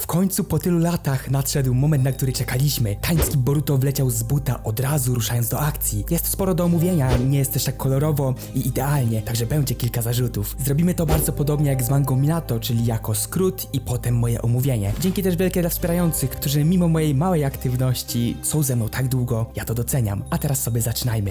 W końcu po tylu latach nadszedł moment, na który czekaliśmy. Tański Boruto wleciał z buta od razu ruszając do akcji. Jest sporo do omówienia, nie jest też tak kolorowo i idealnie, także będzie kilka zarzutów. Zrobimy to bardzo podobnie jak z mangą Minato, czyli jako skrót i potem moje omówienie. Dzięki też wielkie dla wspierających, którzy mimo mojej małej aktywności są ze mną tak długo, ja to doceniam. A teraz sobie zaczynajmy.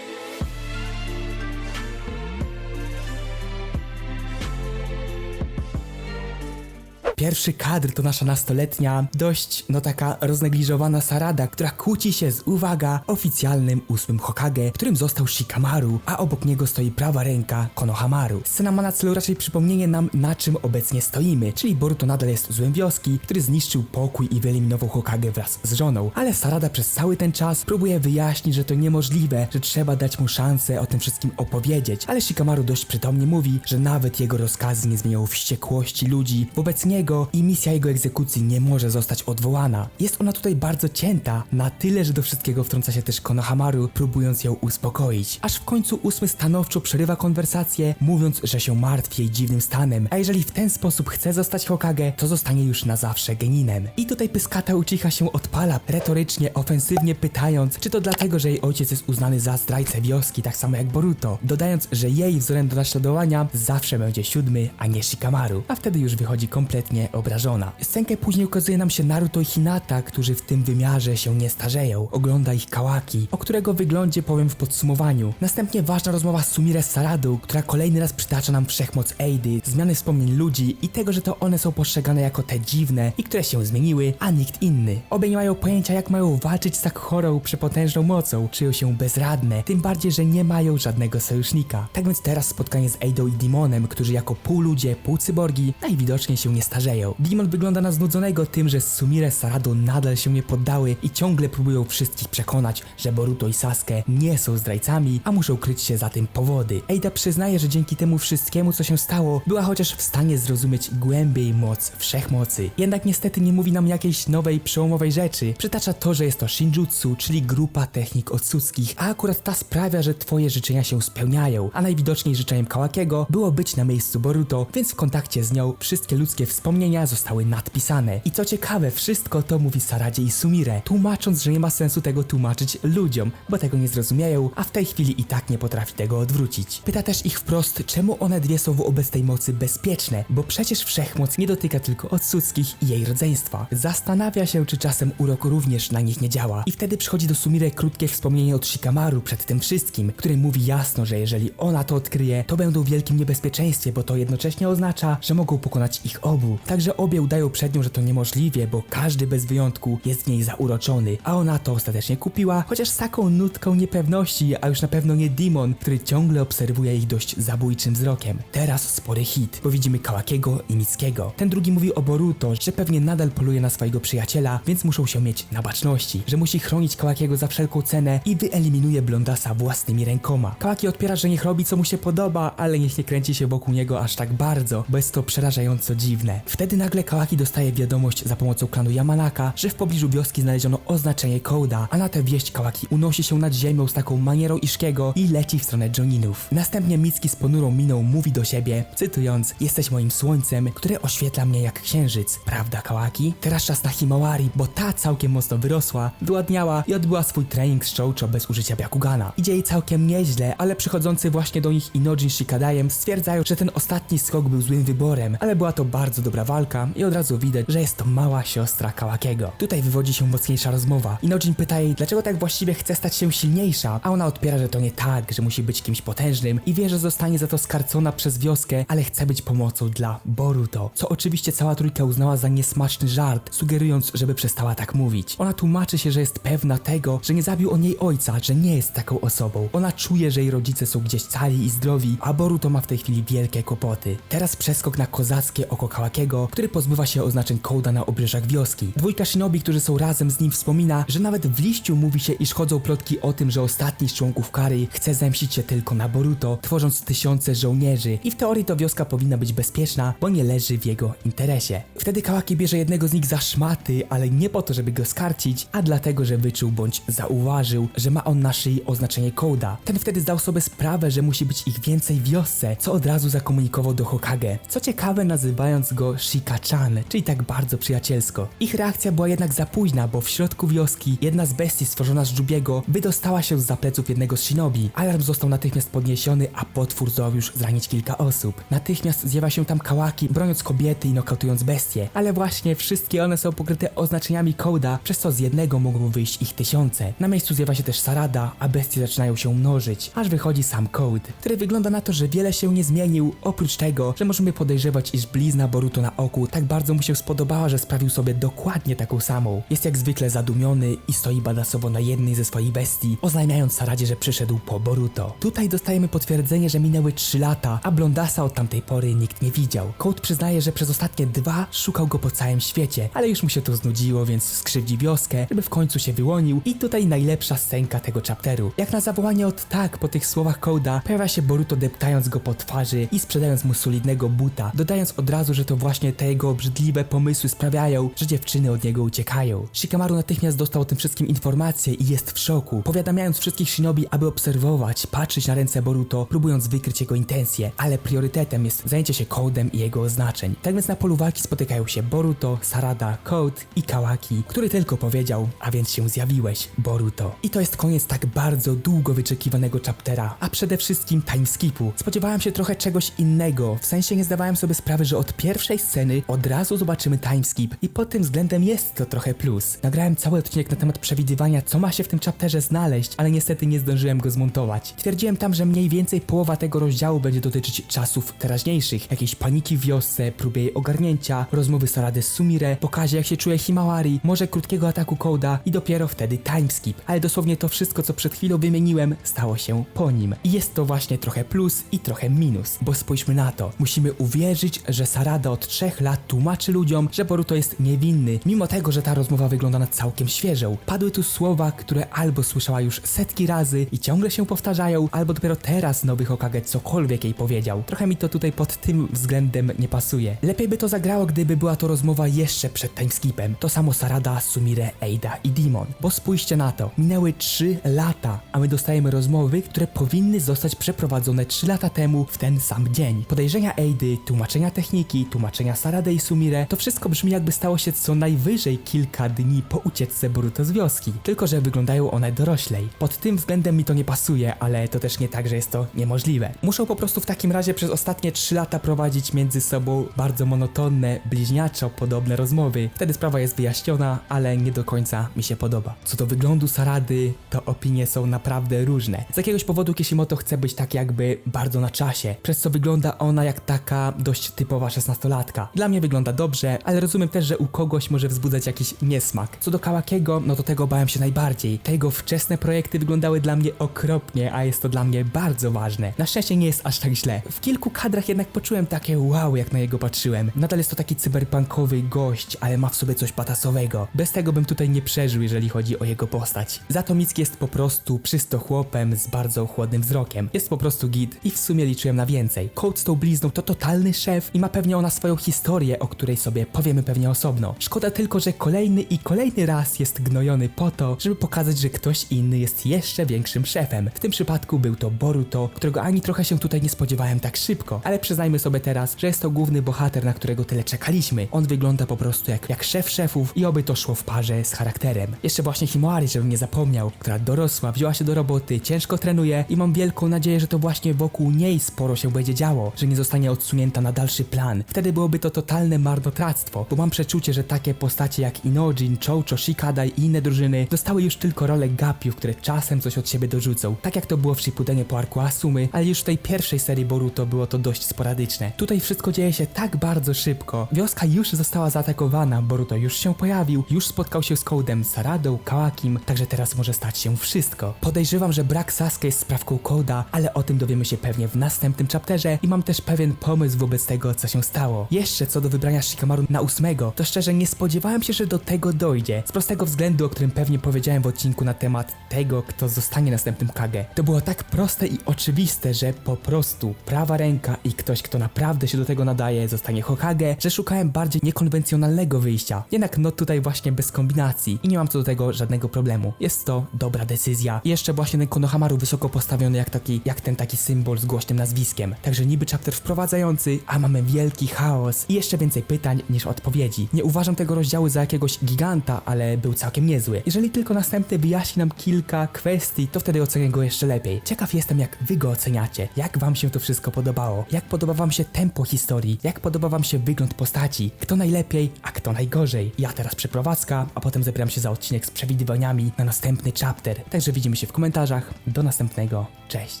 Pierwszy kadr to nasza nastoletnia, dość, no taka roznegliżowana Sarada, która kłóci się z, uwaga, oficjalnym ósmym Hokage, którym został Shikamaru, a obok niego stoi prawa ręka Konohamaru. Scena ma na celu raczej przypomnienie nam, na czym obecnie stoimy, czyli Boruto nadal jest złym wioski, który zniszczył pokój i wyeliminował Hokage wraz z żoną, ale Sarada przez cały ten czas próbuje wyjaśnić, że to niemożliwe, że trzeba dać mu szansę o tym wszystkim opowiedzieć, ale Shikamaru dość przytomnie mówi, że nawet jego rozkazy nie zmieniają wściekłości ludzi wobec niego i misja jego egzekucji nie może zostać odwołana. Jest ona tutaj bardzo cięta, na tyle, że do wszystkiego wtrąca się też Konohamaru, próbując ją uspokoić. Aż w końcu ósmy stanowczo przerywa konwersację, mówiąc, że się martwi jej dziwnym stanem, a jeżeli w ten sposób chce zostać Hokage, to zostanie już na zawsze geninem. I tutaj Pyskata Uchiha się odpala, retorycznie, ofensywnie pytając, czy to dlatego, że jej ojciec jest uznany za zdrajcę wioski, tak samo jak Boruto, dodając, że jej wzorem do naśladowania zawsze będzie siódmy, a nie Shikamaru, a wtedy już wychodzi kompletnie obrażona. Scenkę później ukazuje nam się Naruto i Hinata, którzy w tym wymiarze się nie starzeją. Ogląda ich Kawaki, o którego wyglądzie powiem w podsumowaniu. Następnie ważna rozmowa z Sumire Saradu, która kolejny raz przytacza nam wszechmoc Eidy, zmiany wspomnień ludzi i tego, że to one są postrzegane jako te dziwne i które się zmieniły, a nikt inny. Obie nie mają pojęcia jak mają walczyć z tak chorą, przepotężną mocą, czują się bezradne, tym bardziej, że nie mają żadnego sojusznika. Tak więc teraz spotkanie z Eidą i Demonem, którzy jako pół ludzie, pół cyborgi najwidoczniej się nie starzeją. Demon wygląda na znudzonego tym, że Sumire Sarado nadal się nie poddały i ciągle próbują wszystkich przekonać, że Boruto i Sasuke nie są zdrajcami, a muszą kryć się za tym powody. Eida przyznaje, że dzięki temu wszystkiemu, co się stało, była chociaż w stanie zrozumieć głębiej moc wszechmocy. Jednak niestety nie mówi nam jakiejś nowej, przełomowej rzeczy. Przytacza to, że jest to Shinjutsu, czyli grupa technik odsuckich, a akurat ta sprawia, że twoje życzenia się spełniają, a najwidoczniej życzeniem Kawakiego było być na miejscu Boruto, więc w kontakcie z nią wszystkie ludzkie wspomnienia zostały nadpisane. I co ciekawe, wszystko to mówi Saradzie i Sumire, tłumacząc, że nie ma sensu tego tłumaczyć ludziom, bo tego nie zrozumieją, a w tej chwili i tak nie potrafi tego odwrócić. Pyta też ich wprost, czemu one dwie są wobec tej mocy bezpieczne, bo przecież wszechmoc nie dotyka tylko Otsuckich i jej rodzeństwa. Zastanawia się, czy czasem urok również na nich nie działa. I wtedy przychodzi do Sumire krótkie wspomnienie od Shikamaru przed tym wszystkim, który mówi jasno, że jeżeli ona to odkryje, to będą w wielkim niebezpieczeństwie, bo to jednocześnie oznacza, że mogą pokonać ich obu. Także obie udają przed nią, że to niemożliwie, bo każdy bez wyjątku jest w niej zauroczony, a ona to ostatecznie kupiła, chociaż z taką nutką niepewności, a już na pewno nie Demon, który ciągle obserwuje ich dość zabójczym wzrokiem. Teraz spory hit, bo widzimy Kawakiego i Mickiego. Ten drugi mówi o Boruto, że pewnie nadal poluje na swojego przyjaciela, więc muszą się mieć na baczności, że musi chronić Kawakiego za wszelką cenę i wyeliminuje Blondasa własnymi rękoma. Kawaki odpiera, że niech robi co mu się podoba, ale niech nie kręci się wokół niego aż tak bardzo, bo jest to przerażająco dziwne. Wtedy nagle Kawaki dostaje wiadomość za pomocą klanu Yamanaka, że w pobliżu wioski znaleziono oznaczenie Koda, a na tę wieść Kawaki unosi się nad ziemią z taką manierą Ishkiego i leci w stronę Joninów. Następnie Mitsuki z ponurą miną mówi do siebie, cytując, jesteś moim słońcem, które oświetla mnie jak księżyc, prawda Kawaki? Teraz czas na Himawari, bo ta całkiem mocno wyrosła, wyładniała i odbyła swój trening z Shoujo bez użycia Byakugana. Idzie jej całkiem nieźle, ale przychodzący właśnie do nich Inojin Shikadajem stwierdzają, że ten ostatni skok był złym wyborem, ale była to bardzo dobra walka i od razu widać, że jest to mała siostra Kawakiego. Tutaj wywodzi się mocniejsza rozmowa. Inojin pyta jej, dlaczego tak właściwie chce stać się silniejsza, a ona odpiera, że to nie tak, że musi być kimś potężnym i wie, że zostanie za to skarcona przez wioskę, ale chce być pomocą dla Boruto, co oczywiście cała trójka uznała za niesmaczny żart, sugerując, żeby przestała tak mówić. Ona tłumaczy się, że jest pewna tego, że nie zabił on jej ojca, że nie jest taką osobą. Ona czuje, że jej rodzice są gdzieś cali i zdrowi, a Boruto ma w tej chwili wielkie kłopoty. Teraz przeskok na kozackie oko Kawakiego Który pozbywa się oznaczeń Kołda na obrzeżach wioski. Dwójka shinobi, którzy są razem z nim wspomina, że nawet w liściu mówi się, iż chodzą plotki o tym, że ostatni z członków Kary chce zemścić się tylko na Boruto, tworząc tysiące żołnierzy i w teorii to wioska powinna być bezpieczna, bo nie leży w jego interesie. Wtedy Kawaki bierze jednego z nich za szmaty, ale nie po to, żeby go skarcić, a dlatego, że wyczuł bądź zauważył, że ma on na szyi oznaczenie Kołda. Ten wtedy zdał sobie sprawę, że musi być ich więcej w wiosce, co od razu zakomunikował do Hokage. Co ciekawe, nazywając go Shika-chan, czyli tak bardzo przyjacielsko. Ich reakcja była jednak za późna, bo w środku wioski jedna z bestii stworzona z Jubiego wydostała się z pleców jednego z shinobi. Alarm został natychmiast podniesiony, a potwór zdołał już zranić kilka osób. Natychmiast zjawia się tam Kałaki, broniąc kobiety i nokautując bestie. Ale właśnie wszystkie one są pokryte oznaczeniami Kołda, przez co z jednego mogą wyjść ich tysiące. Na miejscu zjawia się też Sarada, a bestie zaczynają się mnożyć, aż wychodzi sam Code, który wygląda na to, że wiele się nie zmienił, oprócz tego, że możemy podejrzewać, iż blizna Boruto na oku tak bardzo mu się spodobała, że sprawił sobie dokładnie taką samą. Jest jak zwykle zadumiony i stoi badasowo na jednej ze swoich bestii, oznajmiając Saradzie, że przyszedł po Boruto. Tutaj dostajemy potwierdzenie, że minęły 3 lata, a Blondasa od tamtej pory nikt nie widział. Code przyznaje, że przez ostatnie dwa szukał go po całym świecie, ale już mu się to znudziło, więc skrzywdzi wioskę, żeby w końcu się wyłonił i tutaj najlepsza scenka tego chapteru. Jak na zawołanie od tak po tych słowach Coda pojawia się Boruto deptając go po twarzy i sprzedając mu solidnego buta, dodając od razu, że to właśnie te jego obrzydliwe pomysły sprawiają, że dziewczyny od niego uciekają. Shikamaru natychmiast dostał o tym wszystkim informacje i jest w szoku, powiadamiając wszystkich shinobi, aby obserwować, patrzeć na ręce Boruto, próbując wykryć jego intencje, ale priorytetem jest zajęcie się Codem i jego oznaczeń. Tak więc na polu walki spotykają się Boruto, Sarada, Code i Kawaki, który tylko powiedział, a więc się zjawiłeś, Boruto. I to jest koniec tak bardzo długo wyczekiwanego chaptera, a przede wszystkim timeskipu. Spodziewałem się trochę czegoś innego, w sensie nie zdawałem sobie sprawy, że od pierwszej sceny od razu zobaczymy timeskip i pod tym względem jest to trochę plus. Nagrałem cały odcinek na temat przewidywania, co ma się w tym chapterze znaleźć, ale niestety nie zdążyłem go zmontować. Twierdziłem tam, że mniej więcej połowa tego rozdziału będzie dotyczyć czasów teraźniejszych, jakiejś paniki w wiosce, próbie jej ogarnięcia, rozmowy Sarady z Sumire, pokazie jak się czuje Himawari, może krótkiego ataku Koda i dopiero wtedy timeskip. Ale dosłownie to wszystko, co przed chwilą wymieniłem, stało się po nim. I jest to właśnie trochę plus i trochę minus, bo spójrzmy na to. Musimy uwierzyć, że Sarada od trzech lat tłumaczy ludziom, że Boruto jest niewinny, mimo tego, że ta rozmowa wygląda na całkiem świeżą. Padły tu słowa, które albo słyszała już setki razy i ciągle się powtarzają, albo dopiero teraz nowy Hokage cokolwiek jej powiedział. Trochę mi to tutaj pod tym względem nie pasuje. Lepiej by to zagrało, gdyby była to rozmowa jeszcze przed timeskipem. To samo Sarada, Sumire, Eida i Demon. Bo spójrzcie na to, minęły 3 lata, a my dostajemy rozmowy, które powinny zostać przeprowadzone 3 lata temu w ten sam dzień. Podejrzenia Eidy, tłumaczenia techniki, tłumaczenia Sarady i Sumire, to wszystko brzmi jakby stało się co najwyżej kilka dni po ucieczce Boruto z wioski. Tylko, że wyglądają one doroślej. Pod tym względem mi to nie pasuje, ale to też nie tak, że jest to niemożliwe. Muszą po prostu w takim razie przez ostatnie 3 lata prowadzić między sobą bardzo monotonne, bliźniaczo podobne rozmowy. Wtedy sprawa jest wyjaśniona, ale nie do końca mi się podoba. Co do wyglądu Sarady, to opinie są naprawdę różne. Z jakiegoś powodu Kishimoto chce być tak jakby bardzo na czasie, przez co wygląda ona jak taka dość typowa szesnastolatka. Dla mnie wygląda dobrze, ale rozumiem też, że u kogoś może wzbudzać jakiś niesmak. Co do Kawakiego, no to tego bałem się najbardziej. Te jego wczesne projekty wyglądały dla mnie okropnie, a jest to dla mnie bardzo ważne. Na szczęście nie jest aż tak źle. W kilku kadrach jednak poczułem takie wow, jak na jego patrzyłem. Nadal jest to taki cyberpunkowy gość, ale ma w sobie coś patasowego. Bez tego bym tutaj nie przeżył, jeżeli chodzi o jego postać. Za to jest po prostu przysto chłopem z bardzo chłodnym wzrokiem. Jest po prostu git i w sumie liczyłem na więcej. Code z tą blizną to totalny szef i ma pewnie ona swoją historię, o której sobie powiemy pewnie osobno. Szkoda tylko, że kolejny i kolejny raz jest gnojony po to, żeby pokazać, że ktoś inny jest jeszcze większym szefem. W tym przypadku był to Boruto, którego ani trochę się tutaj nie spodziewałem tak szybko, ale przyznajmy sobie teraz, że jest to główny bohater, na którego tyle czekaliśmy. On wygląda po prostu jak, jak szef szefów i oby to szło w parze z charakterem. Jeszcze właśnie Himawari, żebym nie zapomniał, która dorosła, wzięła się do roboty, ciężko trenuje i mam wielką nadzieję, że to właśnie wokół niej sporo się będzie działo, że nie zostanie odsunięta na dalszy plan. Wtedy byłoby to totalne marnotrawstwo, bo mam przeczucie, że takie postacie jak Inojin, Chocho, Shikada i inne drużyny dostały już tylko rolę gapiów, które czasem coś od siebie dorzucą. Tak jak to było w Shippudenie po arku Asumy, ale już w tej pierwszej serii Boruto było to dość sporadyczne. Tutaj wszystko dzieje się tak bardzo szybko. Wioska już została zaatakowana, Boruto już się pojawił, już spotkał się z Codem, Saradą, Kawakim, także teraz może stać się wszystko. Podejrzewam, że brak Sasuke jest sprawką Koda, ale o tym dowiemy się pewnie w następnym chapterze i mam też pewien pomysł wobec tego, co się stało. Jeszcze co do wybrania Shikamaru na ósmego, to szczerze nie spodziewałem się, że do tego dojdzie. Z prostego względu, o którym pewnie powiedziałem w odcinku na temat tego, kto zostanie następnym Kage. To było tak proste i oczywiste, że po prostu prawa ręka i ktoś, kto naprawdę się do tego nadaje, zostanie Hokage, że szukałem bardziej niekonwencjonalnego wyjścia. Jednak no tutaj właśnie bez kombinacji i nie mam co do tego żadnego problemu. Jest to dobra decyzja. I jeszcze właśnie ten Konohamaru wysoko postawiony jak taki, jak ten taki symbol z głośnym nazwiskiem. Także niby chapter wprowadzający, a mamy wielki chaos i jeszcze więcej pytań niż odpowiedzi. Nie uważam tego rozdziału za jakiegoś giganta, ale był całkiem niezły. Jeżeli tylko następny wyjaśni nam kilka kwestii, to wtedy ocenię go jeszcze lepiej. Ciekaw jestem, jak wy go oceniacie. Jak wam się to wszystko podobało? Jak podoba wam się tempo historii? Jak podoba wam się wygląd postaci? Kto najlepiej, a kto najgorzej? Ja teraz przeprowadzka, a potem zabieram się za odcinek z przewidywaniami na następny chapter. Także widzimy się w komentarzach. Do następnego. Cześć.